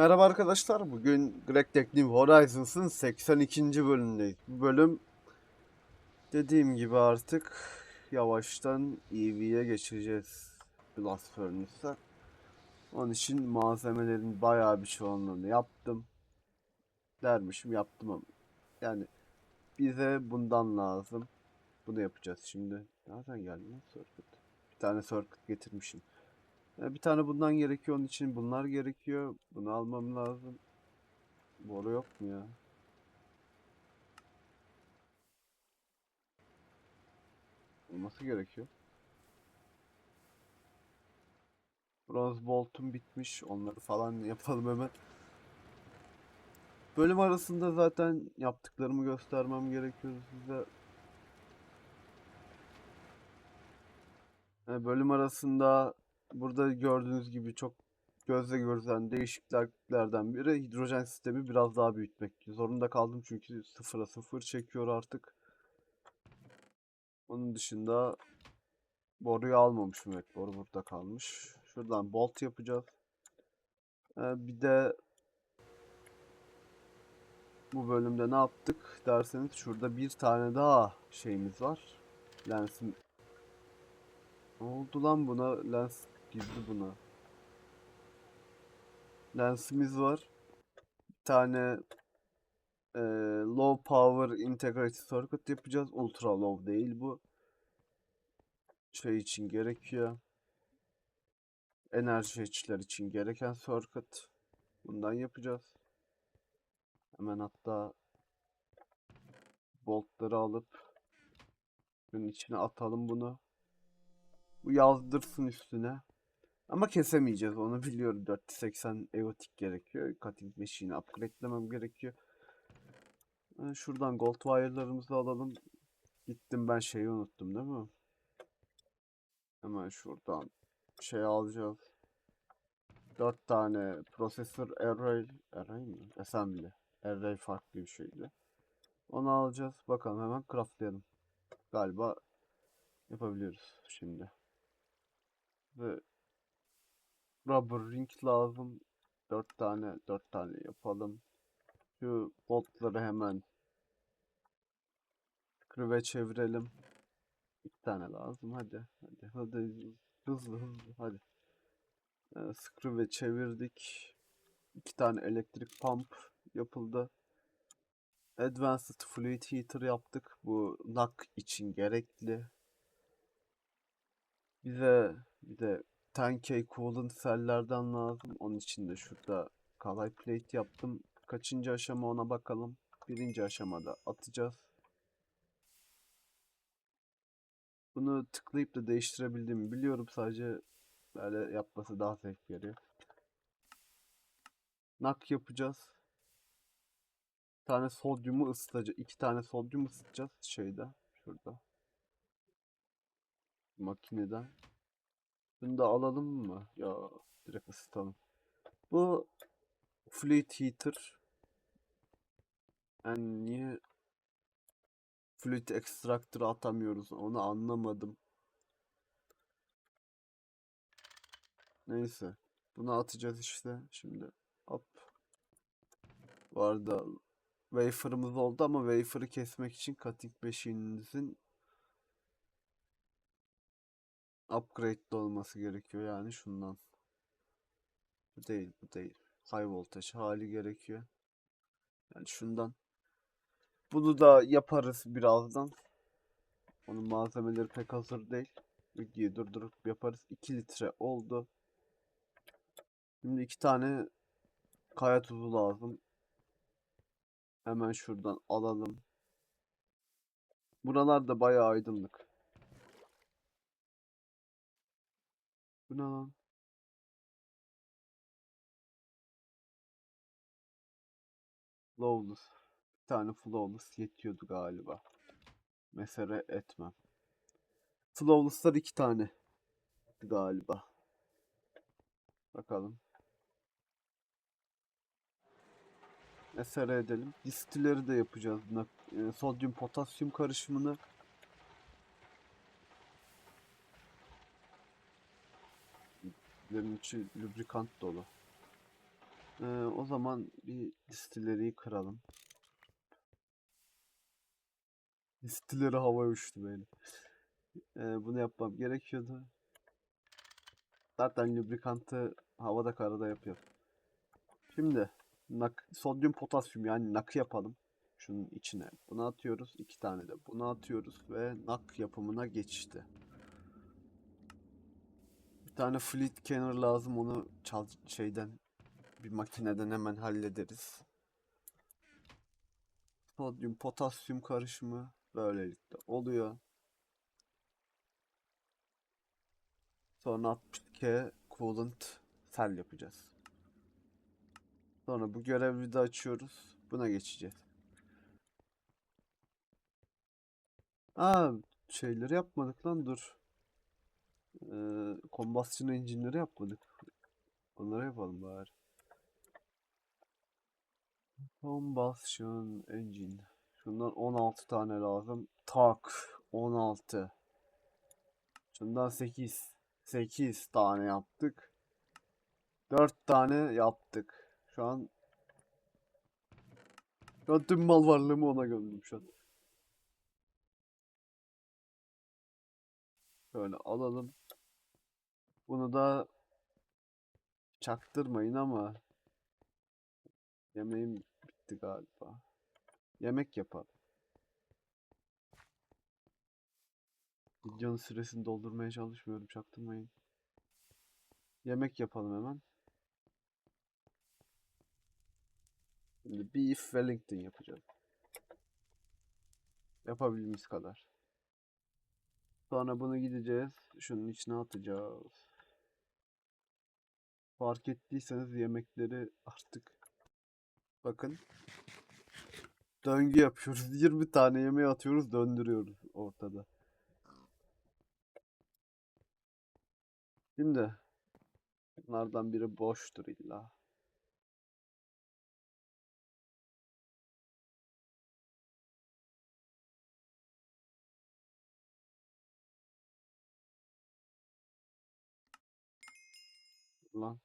Merhaba arkadaşlar. Bugün Greg Tech New Horizons'ın 82. bölümündeyiz. Bu bölüm dediğim gibi artık yavaştan EV'ye geçeceğiz. Blast Furnace'a. Onun için malzemelerin bayağı bir çoğunluğunu yaptım. Dermişim yaptım ama. Yani bize bundan lazım. Bunu yapacağız şimdi. Nereden geldi circuit? Bir tane circuit getirmişim. Ya Bir tane bundan gerekiyor. Onun için bunlar gerekiyor. Bunu almam lazım. Boru yok mu ya? Olması gerekiyor. Bronze boltum bitmiş. Onları falan yapalım hemen. Bölüm arasında zaten yaptıklarımı göstermem gerekiyor size. E, Bölüm arasında burada gördüğünüz gibi çok gözle görülen değişikliklerden biri hidrojen sistemi biraz daha büyütmek. Zorunda kaldım çünkü sıfıra sıfır çekiyor artık. Onun dışında boruyu almamışım. Evet boru burada kalmış. Şuradan bolt yapacağız. E, bir de bu bölümde ne yaptık derseniz şurada bir tane daha şeyimiz var. Lensim ne oldu lan buna? Lens girdi buna. Lensimiz var. Bir tane eee, low power integrated circuit yapacağız. Ultra low değil bu. Şey için gerekiyor. Enerji hatch'ler için gereken circuit. Bundan yapacağız. Hemen hatta boltları alıp bunun içine atalım bunu. Bu yazdırsın üstüne. Ama kesemeyeceğiz onu biliyorum. 480 eotik gerekiyor. Cutting machine'i upgrade'lemem gerekiyor. Ha, Şuradan gold wire'larımızı alalım. Gittim ben şeyi unuttum değil mi? Hemen şuradan şey alacağız. 4 tane processor array, array mi? Assembly. Array farklı bir şeydi. Onu alacağız. Bakalım hemen craftlayalım. Galiba yapabiliyoruz şimdi. Ve rubber ring lazım. 4 tane 4 tane yapalım. Şu boltları hemen screw'e çevirelim. Bir tane lazım hadi. Hadi hadi hızlı hızlı hadi. Ee, screw'e çevirdik. İki tane elektrik pump yapıldı. Advanced Fluid Heater yaptık. Bu NAC için gerekli. Bize bir de 10K coolant cell'lerden lazım. Onun için de şurada kalay plate yaptım. Kaçıncı aşama ona bakalım. Birinci aşamada atacağız. Bunu tıklayıp da değiştirebildiğimi biliyorum. Sadece böyle yapması daha zevk veriyor. Nak yapacağız. Bir tane sodyumu ısıtacağız. iki tane sodyum ısıtacağız şeyde. Şurada. Makineden. Bunu da alalım mı? Ya direkt ısıtalım. Bu fluid heater. Yani niye fluid extractor atamıyoruz onu anlamadım. Neyse. Bunu atacağız işte şimdi. Hop. Bu arada wafer'ımız oldu ama wafer'ı kesmek için cutting machine'inizin upgrade'li olması gerekiyor yani şundan. Bu değil, bu değil. High voltage hali gerekiyor. Yani şundan. Bunu da yaparız birazdan. Onun malzemeleri pek hazır değil. Videoyu durdurup yaparız. 2 litre oldu. Şimdi iki tane kaya tuzu lazım. Hemen şuradan alalım. Buralar da bayağı aydınlık. Bu ne lan? Flawless. Bir tane flawless yetiyordu galiba. Mesele etmem. Flawless'lar iki tane galiba. Bakalım. Mesele edelim. Distilleri de yapacağız. E, Sodyum potasyum karışımını. Lerin içi lubrikant dolu. Ee, o zaman bir distillery'yi kıralım. Distilleri havaya uçtu böyle. Ee, bunu yapmam gerekiyordu. Zaten lubrikantı havada karada yapıyorum. Şimdi nak sodyum potasyum yani nakı yapalım. Şunun içine. Bunu atıyoruz. iki tane de bunu atıyoruz ve nak yapımına geçişti. Tane fleet canner lazım. Onu çal şeyden bir makineden hemen hallederiz. Sodyum potasyum karışımı böylelikle oluyor. Sonra 62 coolant cell yapacağız. Sonra bu görevi de açıyoruz. Buna geçeceğiz. Aa, şeyleri yapmadık lan dur. Ee, combustion engine'leri yapmadık. Onları yapalım bari. Combustion engine. Şundan 16 tane lazım. Tak 16. Şundan 8. 8 tane yaptık. 4 tane yaptık. Şu an şu an tüm mal varlığımı ona gömdüm şu an. Şöyle alalım. Bunu da çaktırmayın ama yemeğim bitti galiba. Yemek yapalım. Videonun süresini doldurmaya çalışmıyorum çaktırmayın. Yemek yapalım hemen. Şimdi beef Wellington yapacağız. Yapabildiğimiz kadar. Sonra bunu gideceğiz. Şunun içine atacağız. Fark ettiyseniz yemekleri artık bakın döngü yapıyoruz. 20 tane yemeği atıyoruz, döndürüyoruz ortada. Şimdi bunlardan biri boştur illa. Lan.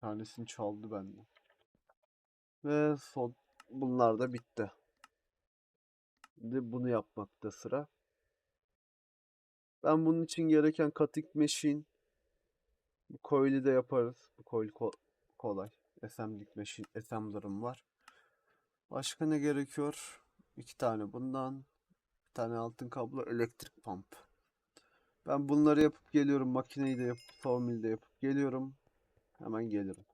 Tanesini çaldı benden. Ve son bunlar da bitti. Şimdi bunu yapmakta sıra. Ben bunun için gereken cutting machine bu coil'i de yaparız. Bu coil ko- kolay. Assembling machine assembler'ım var. Başka ne gerekiyor? İki tane bundan. Bir tane altın kablo, elektrik pump. Ben bunları yapıp geliyorum. Makineyi de yapıp, sawmill'i de yapıp geliyorum. Hemen gelirim.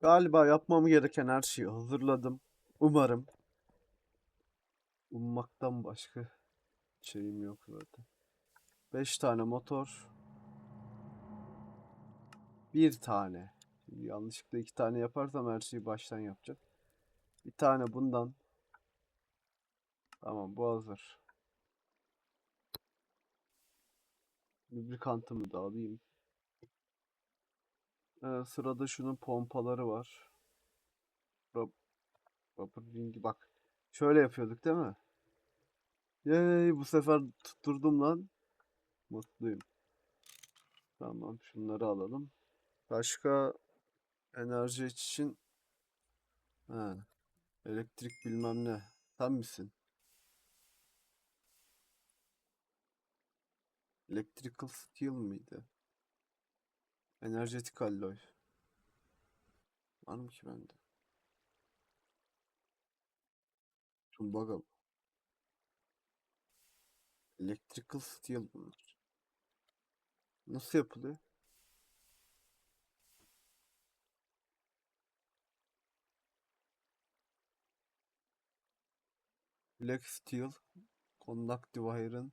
Galiba yapmam gereken her şeyi hazırladım. Umarım. Ummaktan başka şeyim yok zaten. 5 tane motor. Bir tane. Yanlışlıkla iki tane yaparsam her şeyi baştan yapacağım. Bir tane bundan. Tamam bu hazır. Lubrikantımı da alayım. Ee, sırada şunun pompaları var. Rub rubber ringi bak. Şöyle yapıyorduk değil mi? Yay bu sefer tutturdum lan. Mutluyum. Tamam şunları alalım. Başka enerji için ha, elektrik bilmem ne. Sen misin? Electrical steel miydi? Enerjetik alloy. Var mı ki bende? Tumbaga. Electrical steel bunlar. Nasıl yapılıyor? Black steel. Conductive iron.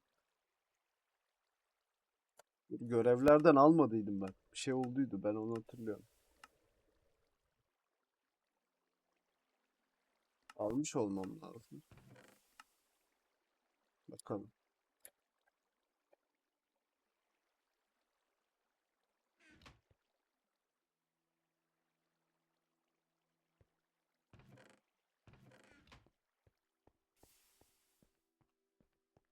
Görevlerden almadıydım ben. Şey olduydu ben onu hatırlıyorum. Almış olmam lazım. Bakalım.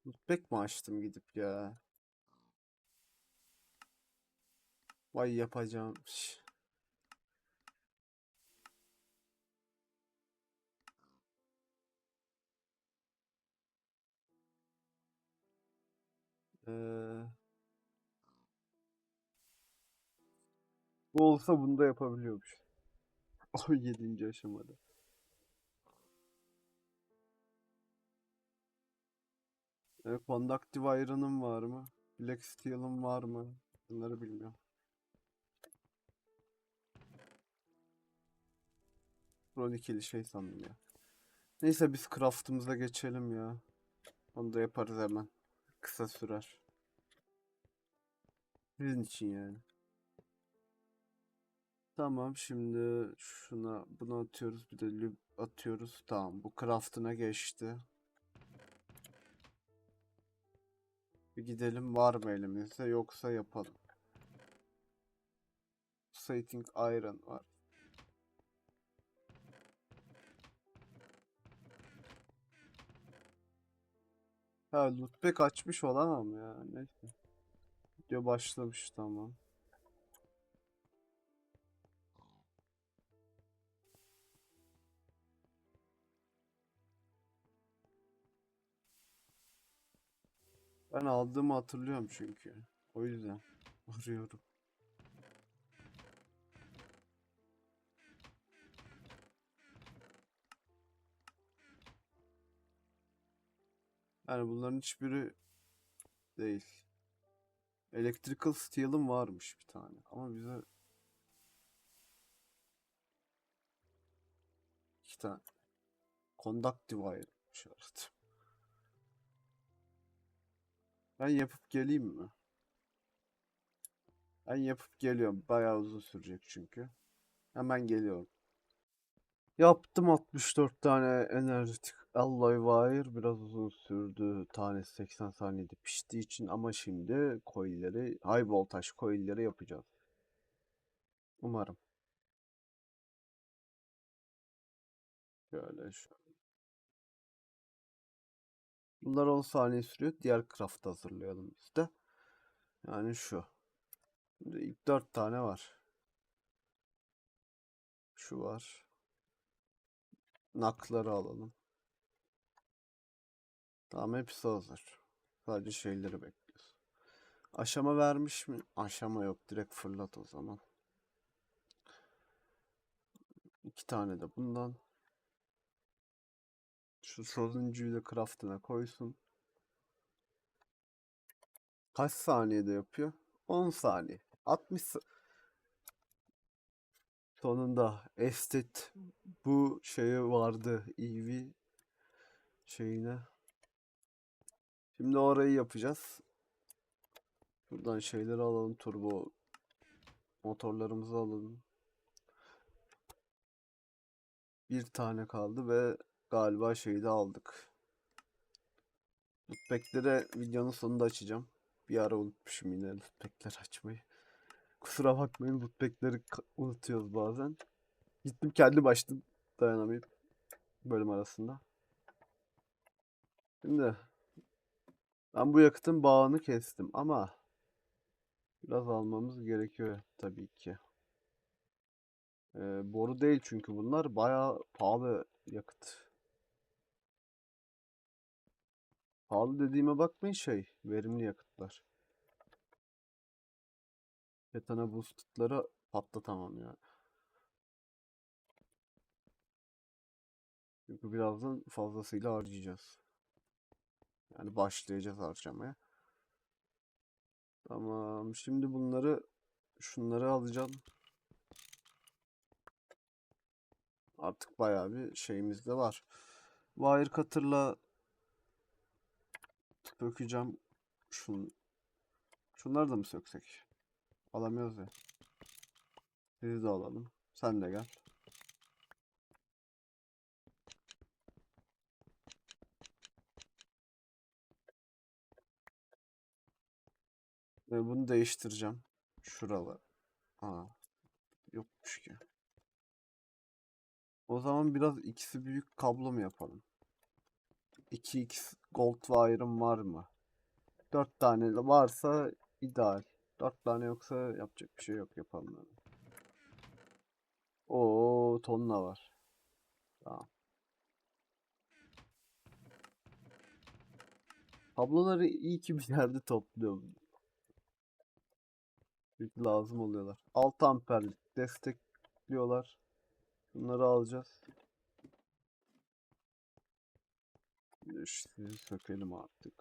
Lootback mi açtım gidip ya? Vay yapacağım. Ee, bu olsa bunu da yapabiliyormuş. 17. aşamada. Ee, Conductive Iron'ın var mı? Black Steel'ın var mı? Bunları bilmiyorum. Chronicle'i şey sandım ya. Neyse biz craft'ımıza geçelim ya. Onu da yaparız hemen. Kısa sürer. Sizin için yani. Tamam şimdi şuna bunu atıyoruz bir de lüb atıyoruz. Tamam bu craft'ına geçti. Bir gidelim var mı elimizde yoksa yapalım. Slating Iron var. Ha lootback açmış olamam ya neyse. Video başlamış tamam. Ben aldığımı hatırlıyorum çünkü. O yüzden arıyorum. Yani bunların hiçbiri değil. Electrical Steel'ım varmış bir tane. Ama bize iki tane. Conductive Iron'mış evet. Ben yapıp geleyim mi? Ben yapıp geliyorum. Bayağı uzun sürecek çünkü. Hemen geliyorum. Yaptım 64 tane enerjitik alloy wire. Biraz uzun sürdü. Tanesi 80 saniyede piştiği için ama şimdi coil'leri, high voltage coil'leri yapacağız. Umarım. Şöyle şöyle. Bunlar 10 saniye sürüyor. Diğer craft hazırlayalım biz de. Yani şu. Şimdi ilk 4 tane var. Şu var. Nakları alalım. Tamam hepsi hazır. Sadece şeyleri bekliyoruz. Aşama vermiş mi? Aşama yok. Direkt fırlat o zaman. İki tane de bundan. Şu sonuncuyu da craft'ına koysun. Kaç saniyede yapıyor? 10 saniye. 60 sa- Sonunda estet bu şeye vardı. EV şeyine. Şimdi orayı yapacağız. Buradan şeyleri alalım. Turbo motorlarımızı alalım. Bir tane kaldı ve galiba şeyi de aldık. Lootpack'leri videonun sonunda açacağım. Bir ara unutmuşum yine lootpack'leri açmayı. Kusura bakmayın lootpack'leri unutuyoruz bazen. Gittim kendi başladım dayanamayıp bölüm arasında. Şimdi ben bu yakıtın bağını kestim ama biraz almamız gerekiyor tabii ki. Ee, boru değil çünkü bunlar bayağı pahalı yakıt. Pahalı dediğime bakmayın şey, verimli yakıtlar. Ketana boosted'ları patlatamam yani. Çünkü birazdan fazlasıyla harcayacağız. Yani başlayacağız harcamaya. Tamam, şimdi bunları şunları alacağım. Artık bayağı bir şeyimiz de var. Wire cutter'la sökeceğim. Şun, şunları da mı söksek? Alamıyoruz ya. Sizi de alalım. Sen de gel. Ve bunu değiştireceğim. Şuralar. Aa, yokmuş ki. O zaman biraz ikisi büyük kablo mu yapalım? 2x gold wire'ım var mı? 4 tane varsa ideal. Dört tane yoksa yapacak bir şey yok yapalım. Yani. Oo tonla var. Tamam. Tabloları iyi ki bir yerde topluyorum. Lazım oluyorlar. 6 amperlik destekliyorlar. Bunları alacağız. İşte sökelim artık.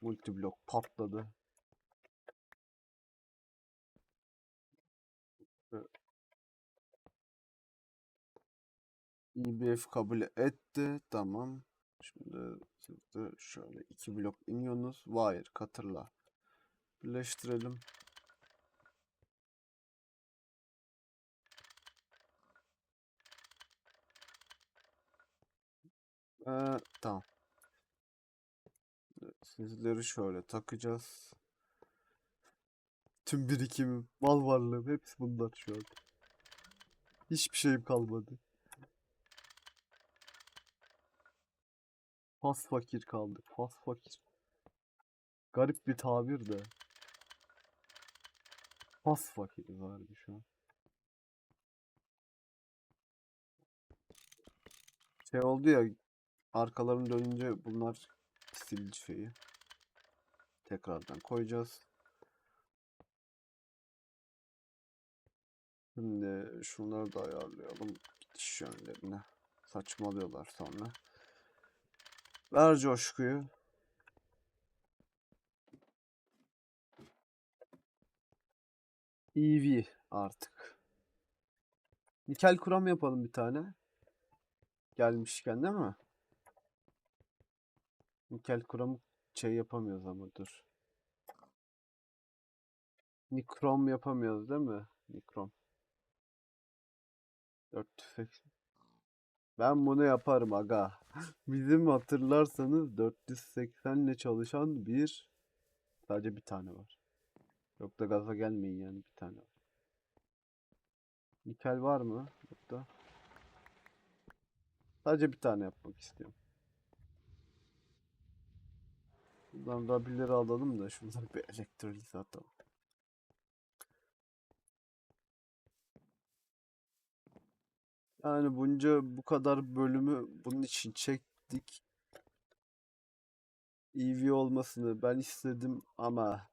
Multiblok patladı. IBF kabul etti. Tamam. Şimdi siz de şöyle iki blok iniyorsunuz. Wire, katırla. Birleştirelim. Ee, tamam. Sizleri şöyle takacağız. Tüm birikimim, mal varlığım hepsi bunlar şu an. Hiçbir şeyim kalmadı. Fas fakir kaldık. Fas fakir. Garip bir tabir de. Fas fakiriz harbi şu an. Şey oldu ya arkalarını dönünce bunlar sil şeyi. Tekrardan koyacağız. Şimdi şunları da ayarlayalım. Gidiş yönlerine. Saçmalıyorlar sonra. Ver coşkuyu. EV artık. Nikel kuram yapalım bir tane. Gelmişken değil mi? Nikel kuram şey yapamıyoruz ama dur. Nikrom yapamıyoruz değil mi? Nikrom. 480. Ben bunu yaparım aga. Bizim hatırlarsanız 480 ile çalışan bir sadece bir tane var. Yok da gaza gelmeyin yani bir tane var. Nikel var mı? Burada. Sadece bir tane yapmak istiyorum. Buradan rabileri alalım da şunları bir elektrolit atalım. Yani bunca bu kadar bölümü bunun için çektik. EV olmasını ben istedim ama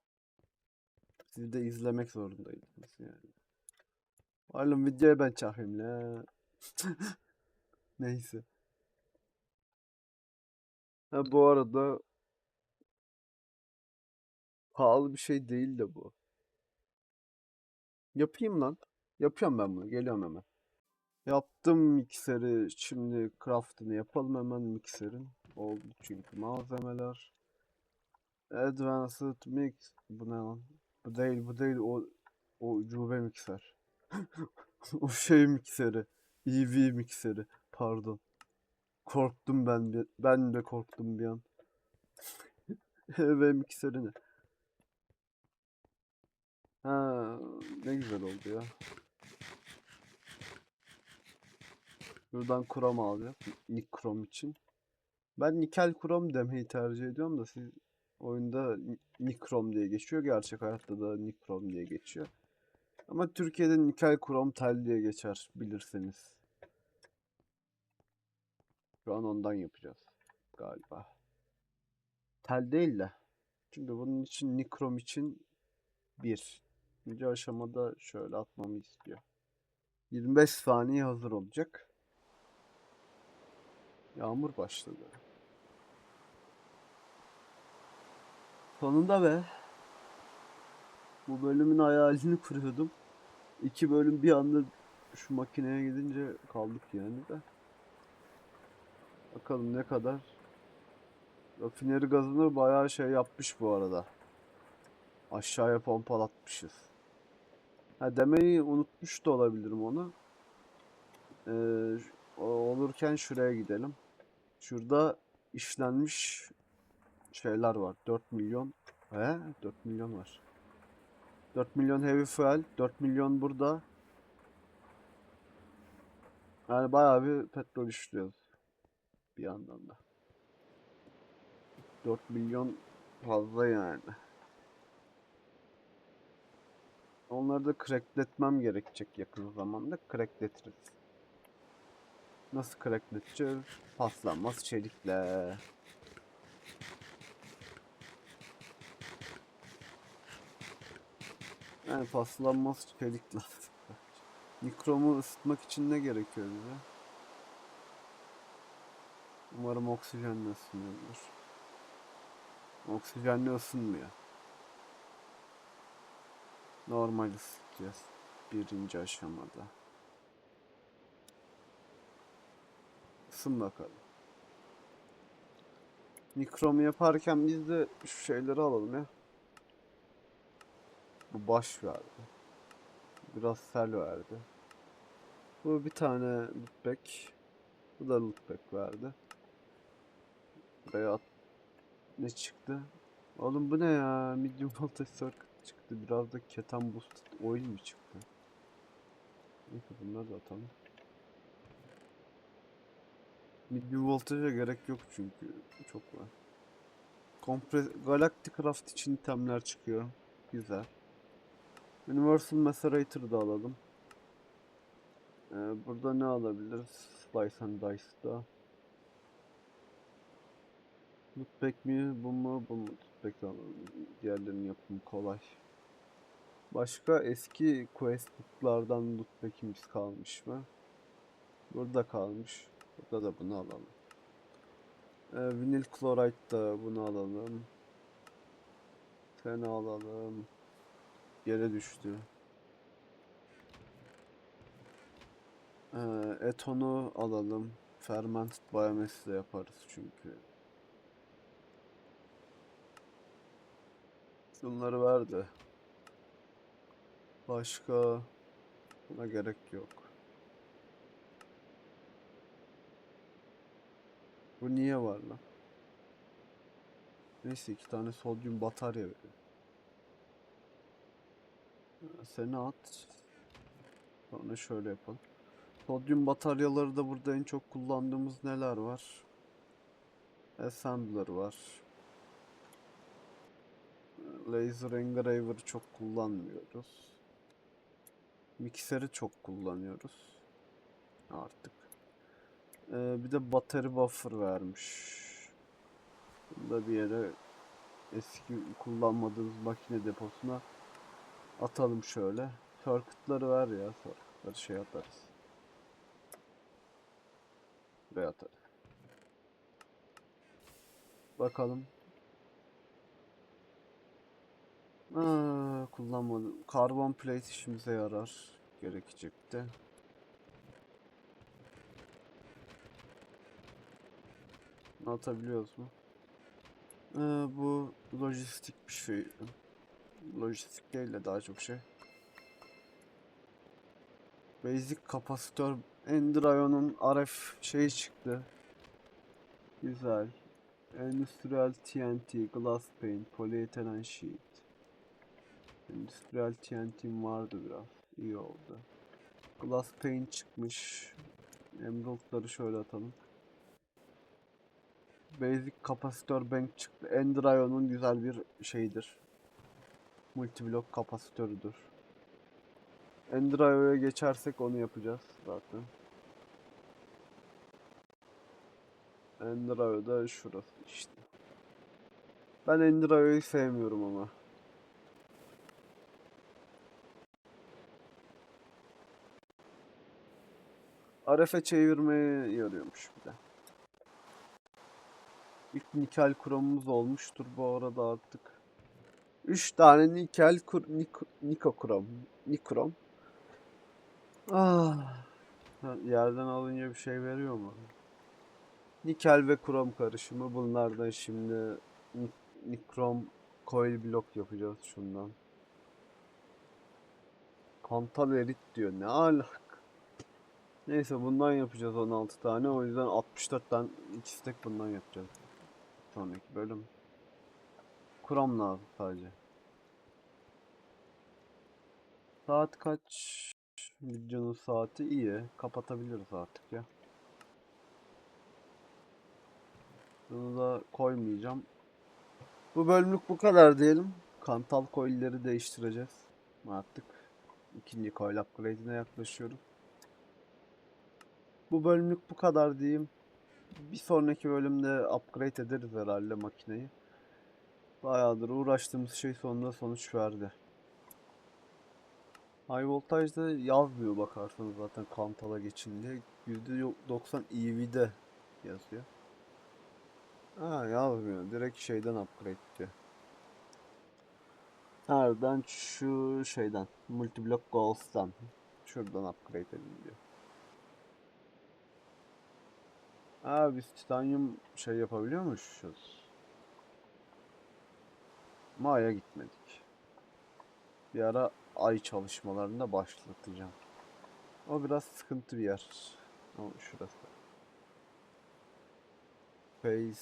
siz de izlemek zorundaydınız yani. Oğlum videoyu ben çakayım la. Neyse. Ha bu arada pahalı bir şey değil de bu. Yapayım lan. Yapıyorum ben bunu. Geliyorum hemen. Yaptım mikseri. Şimdi craftını yapalım hemen mikserin. Oldu çünkü malzemeler. Advanced Mix. Bu ne lan? Bu değil bu değil o o ucube mikser. o şey mikseri. EV mikseri. Pardon. Korktum ben ben de korktum bir an. EV mikseri ne? Ha, ne güzel oldu ya. Buradan krom alacağız. Nikrom için. Ben nikel krom demeyi tercih ediyorum da siz oyunda ni- nikrom diye geçiyor. Gerçek hayatta da nikrom diye geçiyor. Ama Türkiye'de nikel krom tel diye geçer bilirseniz. Şu an ondan yapacağız galiba. Tel değil de. Çünkü bunun için nikrom için bir. İkinci aşamada şöyle atmamı istiyor. 25 saniye hazır olacak. Yağmur başladı. Sonunda be. Bu bölümün hayalini kuruyordum. İki bölüm bir anda şu makineye gidince kaldık yani de. Bakalım ne kadar. Rafineri gazını bayağı şey yapmış bu arada. Aşağıya pompalatmışız. Ha demeyi unutmuş da olabilirim onu. Ee, olurken şuraya gidelim. Şurada işlenmiş şeyler var. 4 milyon. He? 4 milyon var. 4 milyon heavy fuel. 4 milyon burada. Yani bayağı bir petrol işliyoruz. Bir yandan da. 4 milyon fazla yani. Onları da crackletmem gerekecek yakın zamanda. Crackletiriz. Nasıl crackleteceğiz? Paslanmaz çelikle. Yani paslanmaz çelik lazım. Mikromu ısıtmak için ne gerekiyor bize? Umarım oksijenle ısınıyordur. Oksijenle ısınmıyor. Normal ısıtacağız. Birinci aşamada. Isın bakalım. Mikromu yaparken biz de şu şeyleri alalım ya. Bu baş verdi. Biraz sel verdi. Bu bir tane lootback. Bu da lootback verdi. Buraya at... Ne çıktı? Oğlum bu ne ya? Medium voltage circuit çıktı. Biraz da ketan boosted oil mi çıktı? Neyse bunları da atalım. Medium voltage'a gerek yok çünkü çok var. Kompres Galactic Craft için itemler çıkıyor. Güzel. Universal Macerator'ı da alalım. Ee, burada ne alabiliriz? Slice and Dice'da. Lootback mi? Bu mu? Bu mu? Alalım. Diğerlerinin yapımı kolay. Başka eski quest book'lardan lootback'imiz kalmış mı? Burada kalmış. Burada da bunu alalım. Ee, vinil chloride da bunu alalım. Seni alalım. Yere düştü. Ee, etonu alalım. Fermented biomass ile yaparız çünkü. Bunları ver de. Başka buna gerek yok. Bu niye var lan? Neyse iki tane sodyum batarya veriyor. Seni at. Sonra şöyle yapalım. Sodyum bataryaları da burada en çok kullandığımız neler var? Assembler var. Laser Engraver'ı çok kullanmıyoruz. Mikseri çok kullanıyoruz. Artık. Ee, bir de battery buffer vermiş. Bunu da bir yere eski kullanmadığımız makine deposuna atalım şöyle. Circuit'ları ver ya. Circuit'ları şey atarız. Buraya atarız. Bakalım. Aa, kullanmadım. Karbon plate işimize yarar. Gerekecekti. Atabiliyoruz mu? Ee, bu lojistik bir şey. Lojistik değil de daha çok şey. Basic kapasitör Endrayon'un RF şeyi çıktı. Güzel. Endüstriyel TNT, glass pane, polyethylene sheet. Endüstriyel TNT'm vardı biraz. İyi oldu. Glass pane çıkmış. Emerald'ları şöyle atalım. Basic kapasitör bank çıktı. Endrayon'un güzel bir şeyidir. Multiblok kapasitörüdür. Endrayo'ya geçersek onu yapacağız zaten. Endrayo da şurası işte. Ben Endrayo'yu sevmiyorum ama. RF'e çevirmeye yarıyormuş bir de. İlk nikel kromumuz olmuştur bu arada artık. 3 tane nikel kur, nik, nikokrom. Nikrom. Ah. Yerden alınca bir şey veriyor mu? Nikel ve krom karışımı. Bunlardan şimdi nik, nikrom coil blok yapacağız şundan. Kantal erit diyor. Ne alak? Neyse bundan yapacağız 16 tane. O yüzden 64 tane 2 stack bundan yapacağız. Sonraki bölüm. Krom lazım sadece. Saat kaç? Videonun saati iyi. Kapatabiliriz artık ya. Bunu da koymayacağım. Bu bölümlük bu kadar diyelim. Kantal coil'leri değiştireceğiz artık. ikinci coil upgrade'ine yaklaşıyorum. Bu bölümlük bu kadar diyeyim. Bir sonraki bölümde upgrade ederiz herhalde makineyi. Bayağıdır uğraştığımız şey sonunda sonuç verdi. High voltajda yazmıyor bakarsanız zaten Kantal'a geçin diye. %90 EV'de yazıyor. Ha yazmıyor. Direkt şeyden upgrade diyor. Nereden? Şu şeyden. Multiblock Goals'tan. Şuradan upgrade edin diyor. Ha biz titanyum şey yapabiliyormuşuz. Maya gitmedik. Bir ara ay çalışmalarında başlatacağım. O biraz sıkıntı bir yer. O şurası. Space,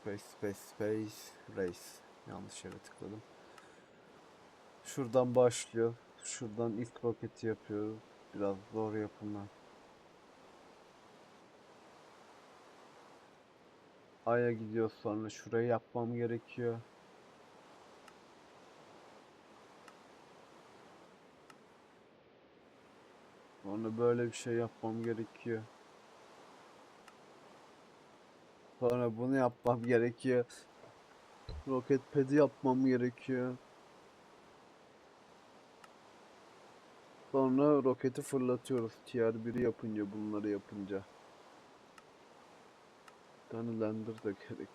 space, space, space, race. Yanlış yere tıkladım. Şuradan başlıyor. Şuradan ilk roketi yapıyoruz. Biraz zor yapımlar. Ay'a gidiyor sonra şurayı yapmam gerekiyor. Sonra böyle bir şey yapmam gerekiyor. Sonra bunu yapmam gerekiyor. Roket pad'i yapmam gerekiyor. Sonra roketi fırlatıyoruz. Tier 1'i yapınca bunları yapınca. Lander da gerek.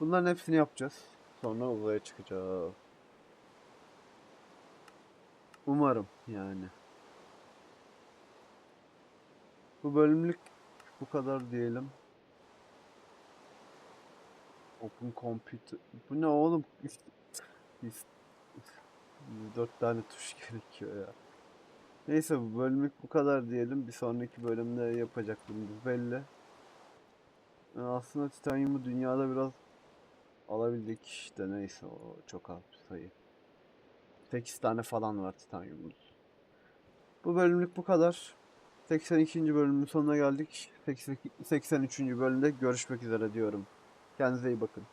Bunların hepsini yapacağız. Sonra uzaya çıkacağız. Umarım yani. Bu bölümlük bu kadar diyelim. Open Computer. Bu ne oğlum? Dört tane tuş gerekiyor ya. Neyse bu bölümlük bu kadar diyelim. Bir sonraki bölümde yapacaklarımız belli. Ee, Aslında titanyumu dünyada biraz alabildik de neyse o çok az bir sayı. 8 tane falan var titanyumumuz. Bu bölümlük bu kadar. 82. bölümün sonuna geldik. 82 83. bölümde görüşmek üzere diyorum. Kendinize iyi bakın.